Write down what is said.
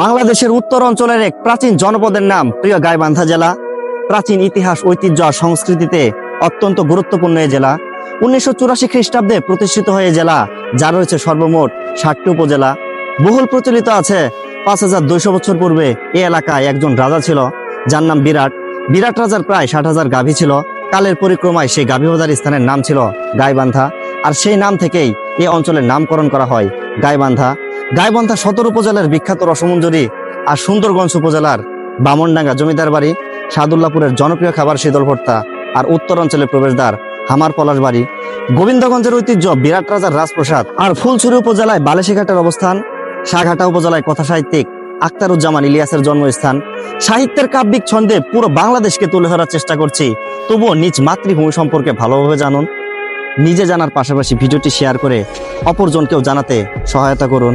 বাংলাদেশের উত্তর অঞ্চলের এক প্রাচীন জনপদের নাম প্রিয় গাইবান্ধা জেলা। প্রাচীন ইতিহাস, ঐতিহ্য আর সংস্কৃতিতে অত্যন্ত গুরুত্বপূর্ণ এই জেলা। উনিশশো চুরাশি খ্রিস্টাব্দে প্রতিষ্ঠিত হয়ে জেলা, যা রয়েছে সর্বমোট ষাটটি উপজেলা। বহুল প্রচলিত আছে পাঁচ হাজার দুইশো বছর পূর্বে এই এলাকায় একজন রাজা ছিল, যার নাম বিরাট। বিরাট রাজার প্রায় ষাট হাজার গাভী ছিল। কালের পরিক্রমায় সেই গাভীবাজার স্থানের নাম ছিল গাইবান্ধা। আর সেই নাম থেকেই এই অঞ্চলের নামকরণ করা হয় গাইবান্ধা। গাইবান্ধা সদর উপজেলার বিখ্যাত রসমঞ্জরি আর সুন্দরগঞ্জ উপজেলার বামনডাঙ্গা জমিদার বাড়ি, সাদুল্লাপুরের জনপ্রিয় খাবার শীতল ভর্তা আর উত্তর অঞ্চলের প্রবেশদ্বার, হামার পলাশ বাড়ি। গোবিন্দগঞ্জের ঐতিহ্য, বিরাট রাজার রাজপ্রসাদ আর ফুলছড়ি উপজেলায় বালেশিঘাটের অবস্থান সাঘাটা উপজেলায় কথা সাহিত্যিক আখতারুজ্জামান ইলিয়াসের জন্মস্থান। সাহিত্যের কাব্যিক ছন্দে পুরো বাংলাদেশকে তুলে ধরার চেষ্টা করছি। তবুও নিজ মাতৃভূমি সম্পর্কে ভালোভাবে জানুন। নিজে জানার পাশাপাশি ভিডিওটি শেয়ার করে অপরজনকেও জানাতে সহায়তা করুন।